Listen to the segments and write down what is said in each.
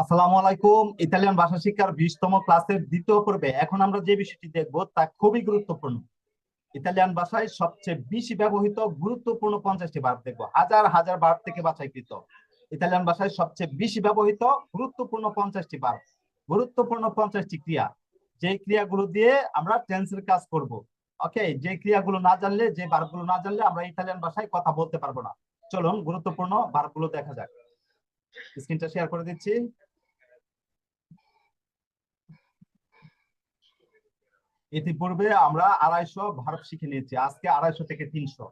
আসসালামু আলাইকুম। ইতালিয়ান ভাষা শিক্ষার বিশতম ক্লাসের দ্বিতীয় পর্বে এখন আমরা যে বিষয়টি দেখব তা খুবই গুরুত্বপূর্ণ। ইতালিয়ান ভাষায় সবচেয়ে বেশি ব্যবহৃত গুরুত্বপূর্ণ পঞ্চাশটি ভার্ব দেখব। হাজার হাজার ভার্ব থেকে বাছাইকৃত। ইতালিয়ান ভাষায় সবচেয়ে বেশি ব্যবহৃত গুরুত্বপূর্ণ পঞ্চাশটি ভার্ব গুরুত্বপূর্ণ পঞ্চাশটি ক্রিয়া। যে ক্রিয়াগুলো দিয়ে আমরা টেন্সের কাজ করব। ওকে যে ক্রিয়াগুলো না জানলে যে ভার্বগুলো না জানলে আমরা ইতালিয়ান ভাষায় কথা বলতে পারব না। চলুন গুরুত্বপূর্ণ ভার্বগুলো দেখা যাক। স্ক্রিনটা শেয়ার করে দিচ্ছি। ইতিপূর্বে আমরা আড়াইশো ভার্ব শিখে নিয়েছি। আজকে আড়াইশো থেকে তিনশো।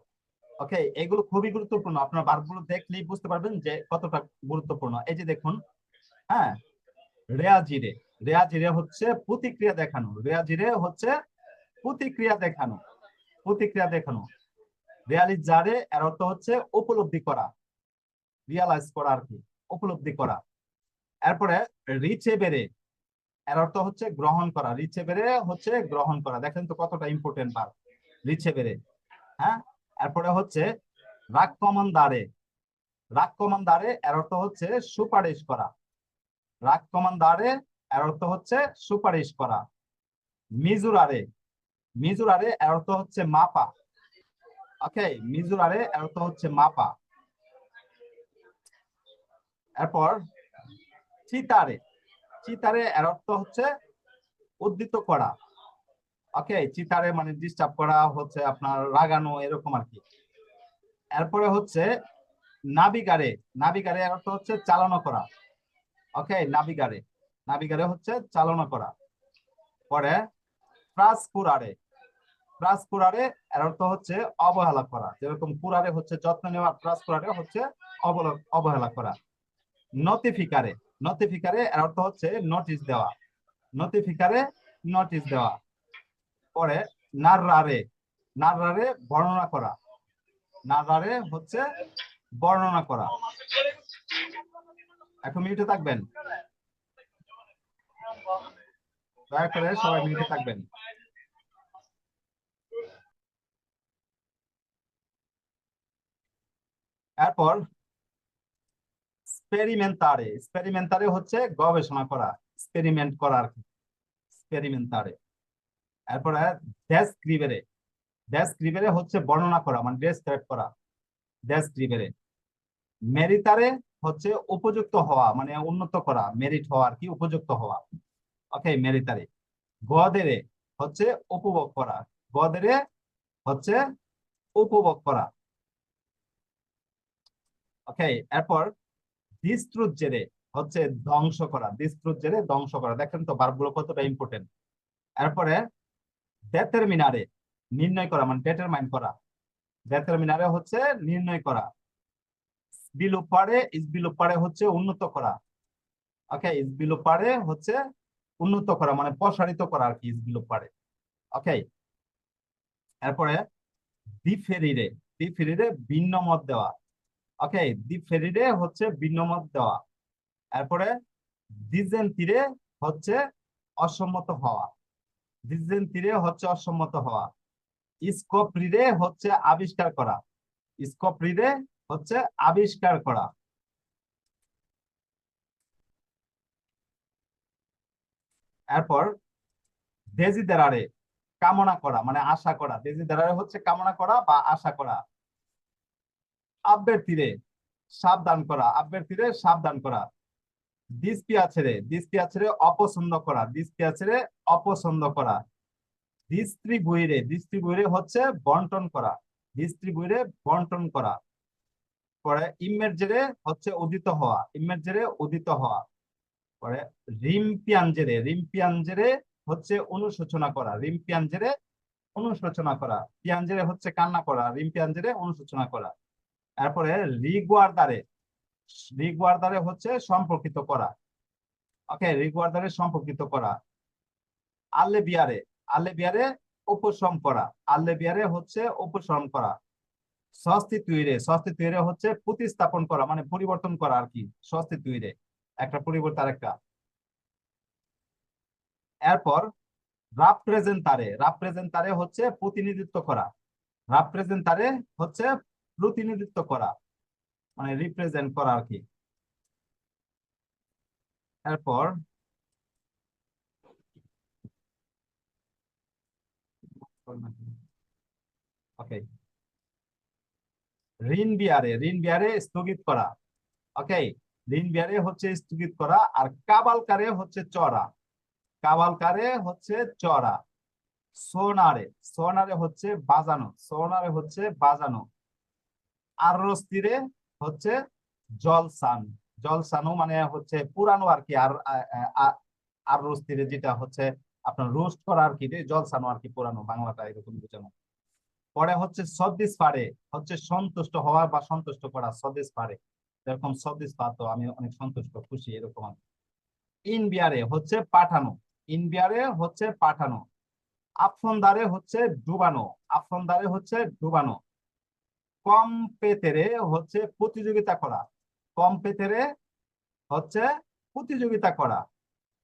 ওকে এগুলো খুবই গুরুত্বপূর্ণ। আপনার ভার্বগুলো দেখলেই বুঝতে পারবেন যে কতটা গুরুত্বপূর্ণ। এই যে দেখুন হ্যাঁ? রেয়াজিরে রেয়াজিরে হচ্ছে প্রতিক্রিয়া দেখানো। রেয়াজিরে হচ্ছে প্রতিক্রিয়া দেখানো। প্রতিক্রিয়া দেখানো। রিয়ালিজারে এর অর্থ হচ্ছে উপলব্ধি করা। রিয়ালাইজ করা আর কি। উপলব্ধি করা। এরপরে রিচে এর অর্থ হচ্ছে গ্রহণ করা রিচে বেড়ে হচ্ছে গ্রহণ করা। দেখেন তো কতটা ইম্পর্টেন্ট বার রিচে বেড়ে হ্যাঁ? এরপরে হচ্ছে রাগ কমান্দারে রাগ কমান্দারে এর অর্থ হচ্ছে সুপারিশ করা। রাগ কমান্দারে এর অর্থ হচ্ছে সুপারিশ করা। মিজুরারে। মিজুরারে এর অর্থ হচ্ছে মাপা। ওকে মিজুরারে এর অর্থ হচ্ছে মাপা। এরপর চিতারে। চিতারে এর অর্থ হচ্ছে উদ্দীত করা। ওকে চিতারে মানে ডিস্টার্ব করা, হচ্ছে আপনার রাগানো, এরকম আর কি এরপরে হচ্ছে নাবিগারে নাবিগারে এর অর্থ হচ্ছে চালনা করা। ওকে নাবিগারে নাবিগারে হচ্ছে চালনা করা। পরে প্রাসপুরারে প্রাসপুরারে এর অর্থ হচ্ছে অবহেলা করা। যেরকম পুরারে হচ্ছে যত্ন নেওয়া প্রাসপুরারে হচ্ছে অবহেলা করা। নতিফিকারে নতিফিকারে এর অর্থ হচ্ছে নোটিশ দেওয়া। নতিফিকারে নোটিশ দেওয়া। পরে নাররারে নাররারে বর্ণনা করা। নাররারে হচ্ছে বর্ণনা করা। এখন মিনিটে থাকবেন? দয়া করে সবাই মিনিটে থাকবেন। এরপর স্পেরিমেন্টারে স্পেরিমেন্টারে হচ্ছে গবেষণা করা এক্সপেরিমেন্ট করা আর কি স্পেরিমেন্টারে ডেসক্রিবেরে ডেসক্রিবেরে হচ্ছে বর্ণনা করা মানে ডেসক্রাইব করা ডেসক্রিবেরে মেরিটারে হচ্ছে উপযুক্ত হওয়া মানে উন্নত করা মেরিট হওয়া কি, উপযুক্ত হওয়া। ওকে মেরিটারে গদেরে হচ্ছে উপভোগ করা, গদেরে হচ্ছে উপভোগ করা। ওকে এরপর ডিস্ট্রুত জেরে হচ্ছে ধ্বংস করা ডিস্ট্রুত জেরে ধ্বংস করা। দেখেন তো বারগুলো কতটা ইম্পর্টেন্ট এরপরে ডেথের মিনারে নির্ণয় করা মানে ডেটারমাইন করা। ডেথের মিনারে হচ্ছে নির্ণয় করা। বিলোপারে ইস বিলোপারে হচ্ছে উন্নত করা। ওকে ইস বিলোপারে হচ্ছে উন্নত করা মানে প্রসারিত করা আর কি ইস বিলোপারে ওকে এরপরে ডিফেরিরে ডিফেরিরে ভিন্ন মত দেওয়া। ওকে ডিফেরিরে হচ্ছে ভিন্ন মত দেওয়া। এরপরে ডিজেন্টিরে হচ্ছে অসম্মত হওয়া। ডিজেন্টিরে হচ্ছে অসম্মত হওয়া। হচ্ছে আবিষ্কার করা। হচ্ছে আবিষ্কার করা। এরপর ডেজিদেরারে কামনা করা মানে আশা করা। ডেজিদেরারে হচ্ছে কামনা করা বা আশা করা। আব্বের তীরে সাবধান করা, আব্বের তীরে সাবধান করা। দিসপিয়া ছেড়ে দিসপিয়া ছেড়ে অপছন্দ করা দিসপিয়া ছেড়ে অপছন্দ করা। ডিস্ট্রিবিউরে ডিস্ট্রিবিউরে হচ্ছে বন্টন করা ডিস্ট্রিবিউরে বন্টন করা। পরে ইমের্জেরে হচ্ছে উদিত হওয়া ইমের্জেরে উদিত হওয়া। পরে রিম্পিয়ানজেরে রিম্পিয়ানজেরে হচ্ছে অনুশোচনা করা রিম্পিয়ানজেরে অনুশোচনা করা। পিয়ানজেরে হচ্ছে কান্না করা রিম্পিয়ানজেরে অনুশোচনা করা। তারপরে রিগুয়ার্দারে রিগুয়ার্দারে হচ্ছে সম্পর্কিত করা। ওকে রিগুয়ার্দারে সম্পর্কিত করা। আল্লে বিয়ারে আল্লে বিয়ারে উপশম করা। আল্লে বিয়ারে হচ্ছে উপশম করা। সস্তিত্বইরে সস্তিত্বইরে হচ্ছে প্রতিস্থাপন করা মানে পরিবর্তন করা আর কি সস্তিত্বইরে একটা পরিবর্তন আরেকটা। এরপর রাপ্রেজেন্টারে রাপ্রেজেন্টারে হচ্ছে প্রতিনিধিত্ব করা। রাপ্রেজেন্টারে হচ্ছে প্রতিনিধিত্ব করা মানে রিপ্রেজেন্ট করা আর কি। এরপর ওকে ঋণ বিয়ারে ঋণ বিয়ারে স্থগিত করা। ওকে ঋণ বিয়ারে হচ্ছে স্থগিত করা আর কাবালকারে হচ্ছে চড়া। কাবালকারে হচ্ছে চড়া। সোনারে সোনারে হচ্ছে বাজানো, সোনারে হচ্ছে বাজানো। আর স্থিরে হচ্ছে জলসান। জলসানো মানে হচ্ছে পুরানো আর কি, আর আর স্থিরে যেটা হচ্ছে আপনার রোস্ট করা আর কি জলসানো আর কি পুরানো বাংলাটা এরকম বোঝানো। পরে হচ্ছে সদ্দিস পারে হচ্ছে সন্তুষ্ট হওয়া বা সন্তুষ্ট করা সদ্দিস পারে যেরকম সদ্দিস পাতো আমি অনেক সন্তুষ্ট, খুশি, এরকম ইন বিয়ারে হচ্ছে পাঠানো। ইন বিয়ারে হচ্ছে পাঠানো। আফন্দারে হচ্ছে ডুবানো। আফন্দারে হচ্ছে ডুবানো। কম পেতেরে হচ্ছে প্রতিযোগিতা করা। কম পেতেরে হচ্ছে প্রতিযোগিতা করা।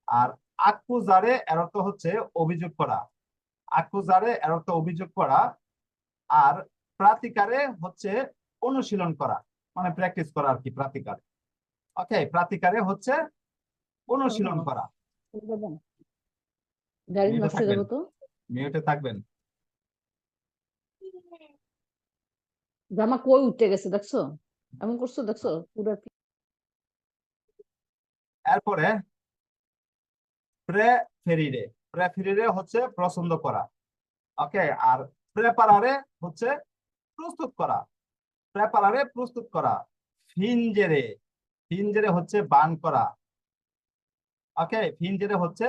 আর আকুজারে এর অর্থ হচ্ছে অভিযোগ করা। আকুজারে এর অর্থ অভিযোগ করা। আর প্রাতিকারে হচ্ছে অনুশীলন করা। মানে প্র্যাকটিস করা আর কি প্রাতিকারে। ওকে প্রাতিকারে হচ্ছে অনুশীলন করা। মিউটে থাকবেন। যাব তো মিউটে থাকবেন জামা কই উঠে গেছে, দেখছ? এমন করছ, দেখছ? পুরো এরপরে প্রেফেরিরে প্রেফেরিরে হচ্ছে পছন্দ করা। ওকে, আর প্রেপারারে হচ্ছে প্রস্তুত করা। প্রেপারারে প্রস্তুত করা। ফিনজেরে ফিনজেরে হচ্ছে বান করা। ওকে, ফিনজেরে হচ্ছে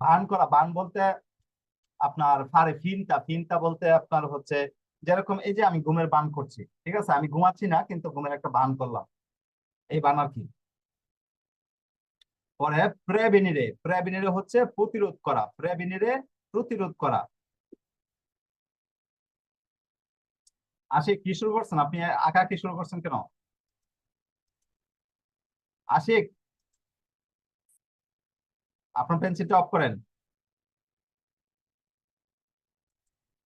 বান করা। বান বলতে আপনার ফারে ফিনটা ফিনটা বলতে আপনার হচ্ছে যেরকম এই যে আমি ঘুমের বান করছি, ঠিক আছে? আমি ঘুমাচ্ছি না, কিন্তু ঘুমের একটা বান করলাম। এই বান আর কি? পরে প্রেবিনিরে প্রেবিনিরে হচ্ছে প্রতিরোধ করা প্রেবিনিরে প্রতিরোধ করা। আশিক কি শুরু করছেন? আপনি আঁকা কি শুরু করছেন কেন? আশিক? আপনার পেন্সিলটা অফ করেন।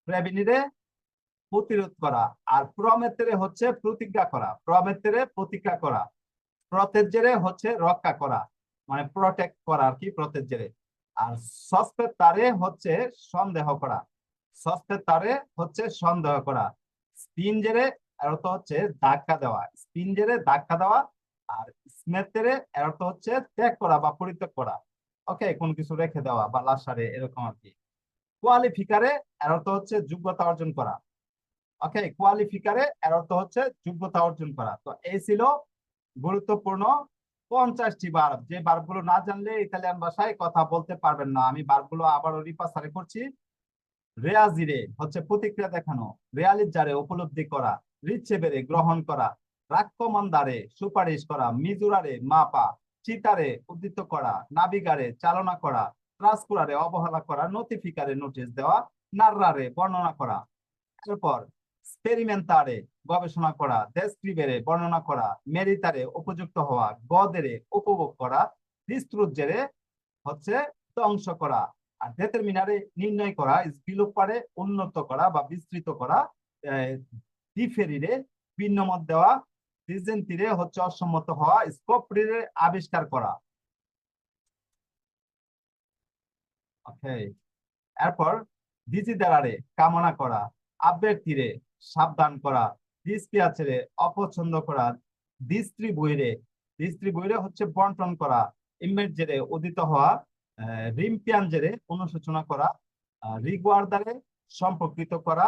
প্রেবিনিরে প্রতিরোধ করা। আর প্রমেত্রে হচ্ছে প্রতিজ্ঞা করা। প্রমেত্রে প্রতিজ্ঞা করা। প্রতেজ্যেরে হচ্ছে রক্ষা করা। মানে প্রটেক্ট করা আর কি, প্রতেজ্যেরে। আর সস্পের তারে হচ্ছে সন্দেহ করা। সস্পের তারে হচ্ছে সন্দেহ করা। স্পিনজেরে অর্থ হচ্ছে ধাক্কা দেওয়া। স্পিনজেরে ধাক্কা দেওয়া আর স্মেতেরে অর্থ হচ্ছে ত্যাগ করা বা পরিত্যাগ করা। ওকে, কোন কিছু রেখে দেওয়া বা লাসারে এরকম আর কি। কোয়ালিফিকারে এর অর্থ হচ্ছে যোগ্যতা অর্জন করা। ওকে কোয়ালিফিকারে এর অর্থ হচ্ছে যোগ্যতা অর্জন করা। তো এই ছিল গুরুত্বপূর্ণ পঞ্চাশটি বার্ব যে বার্বগুলো না জানলে ইতালিয়ান ভাষায় কথা বলতে পারবেন না। আমি বার্বগুলো আবারও রিপাসারে করছি। রেয়াজিরে হচ্ছে প্রতিক্রিয়া দেখানো। রেয়ালিজারে উপলব্ধি করা। রিচ্ছেবেরে গ্রহণ করা। রাক্ষমন্দারে সুপারিশ করা। মিজুরারে মাপা। চিতারে উদ্দিত করা। নাবিগারে চালনা করা। ট্রান্সকুরারে অবহেলা করা। নোটিফিকারে নোটিশ দেওয়া। নার্রারে বর্ণনা করা। এরপর স্পেরিমেন্টারে গবেষণা করা ডেসক্রিবেরে বর্ণনা করা মেরিতারে উপযুক্ত হওয়া গদেরে উপভোগ করা ডিস্ট্রুজেরে হচ্ছে ধ্বংস করা। আর ডেটারমিনারে নির্ণয় করা স্পিলোপারে উন্নত করা বা বিস্তৃত করা ডিফেরিরে ভিন্নমত দেওয়া ডিজেন্টিরে হচ্ছে অসম্মত হওয়া স্কোপরিরে আবিষ্কার করা। ওকে এরপর ডিজিদারারে কামনা করা আব্বের তীরে সাবধান করা ডিসপিয়াচেরে অপছন্দ করা ডিস্ট্রিবুইরে ডিস্ট্রিবুইরে হচ্ছে বন্টন করা ইমেজেরে উদিত হওয়া রিম্পিয়ানজেরে অনুশোচনা করা রিগুয়ার্দারে সম্পর্কিত করা,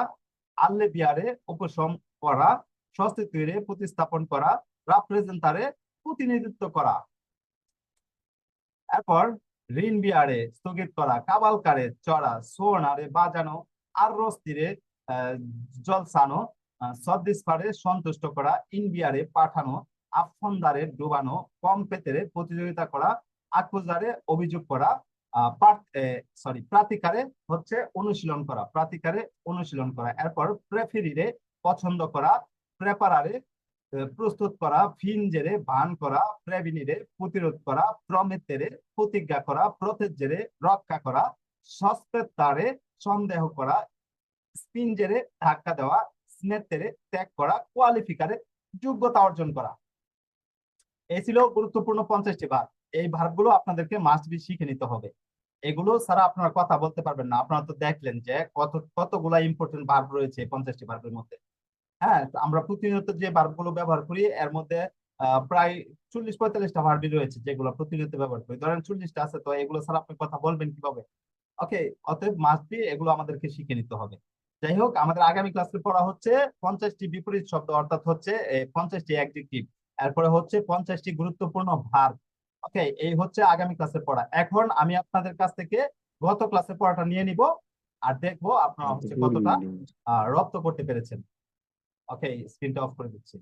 আল্লেবিয়ারে উপশম করা সস্তিত্বরে প্রতিস্থাপন করা রাপ্রেজেন্টারে প্রতিনিধিত্ব করা। এরপর ঋণ বিয়ারে স্থগিত করা, কাবালকারে চড়া, সোনারে বাজানো, আর রস্তিরে জলসানো সদ্দিসপারে সন্তুষ্ট করা ইনবিয়ারে পাঠানো, আফন্দারে ডুবানো কম পেতেরে প্রতিযোগিতা করা, আকুজারে অভিযোগ করা সরি প্রাতিকারে হচ্ছে অনুশীলন করা, প্রাতিকারে অনুশীলন করা, এরপর প্রেফেরিরে পছন্দ করা, প্রেপারারে প্রস্তুত করা ফিনজেরে ভান করা, প্রেবিনিরে প্রতিরোধ করা, প্রমেতেরে প্রতিজ্ঞা করা, প্রতেজ্যেরে রক্ষা করা সস্পেতারে সন্দেহ করা স্পিনজেরে ধাক্কা দেওয়া, স্নেতেরে ত্যাগ করা কোয়ালিফিকারে যোগ্যতা অর্জন করা। এই ছিল গুরুত্বপূর্ণ পঞ্চাশটি ভাগ। এই ভার্বগুলো আপনাদেরকে মাস্ট বি শিখে নিতে হবে। এগুলো ছাড়া আপনারা কথা বলতে পারবেন না। আপনারা তো দেখলেন যে কত, কতগুলা ইম্পর্টেন্ট ভার্ব রয়েছে পঞ্চাশটি ভার্বের মধ্যে। হ্যাঁ আমরা প্রতিনিয়ত যে ভার্বগুলো ব্যবহার করি, এর মধ্যে প্রায় চল্লিশ পঁয়তাল্লিশটা ভার্বই রয়েছে যেগুলো প্রতিনিয়ত ব্যবহার করি। ধরেন চল্লিশটা আছে, তো এগুলো ছাড়া আপনি কথা বলবেন কীভাবে? ওকে অতএব মাস্ট বি এগুলো আমাদেরকে শিখে নিতে হবে। যাই হোক, আমাদের আগামী ক্লাসে পড়া হচ্ছে পঞ্চাশটি বিপরীত শব্দ, অর্থাৎ হচ্ছে পঞ্চাশটি অ্যাডজেক্টিভ এরপরে হচ্ছে পঞ্চাশটি গুরুত্বপূর্ণ ভার ওকে এই হচ্ছে আগামী ক্লাসে পড়া। এখন আমি আপনাদের কাছ থেকে গত ক্লাসে পড়াটা নিয়ে নিব আর দেখব আপনারা হচ্ছে কতটা রপ্ত করতে পেরেছেন। ওকে স্ক্রিনটা অফ করে দিচ্ছি।